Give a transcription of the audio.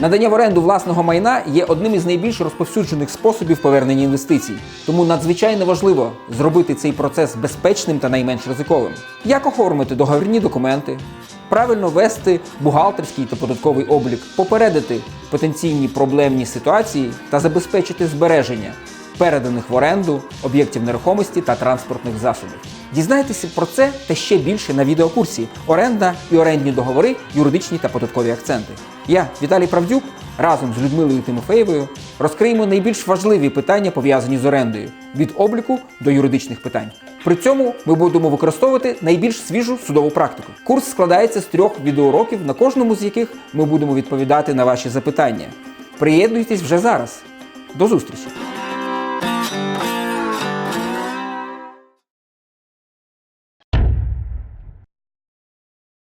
Надання в оренду власного майна є одним із найбільш розповсюджених способів повернення інвестицій, тому надзвичайно важливо зробити цей процес безпечним та найменш ризиковим. Як оформити договірні документи, правильно вести бухгалтерський та податковий облік, попередити потенційні проблемні ситуації та забезпечити збереження переданих в оренду об'єктів нерухомості та транспортних засобів. Дізнайтеся про це та ще більше на відеокурсі Оренда і орендні договори, юридичні та податкові акценти. Я, Віталій Правдюк, разом з Людмилою Тимофеєвою розкриємо найбільш важливі питання, пов'язані з орендою від обліку до юридичних питань. При цьому ми будемо використовувати найбільш свіжу судову практику. Курс складається з трьох відеоуроків, на кожному з яких ми будемо відповідати на ваші запитання. Приєднуйтесь вже зараз. До зустрічі!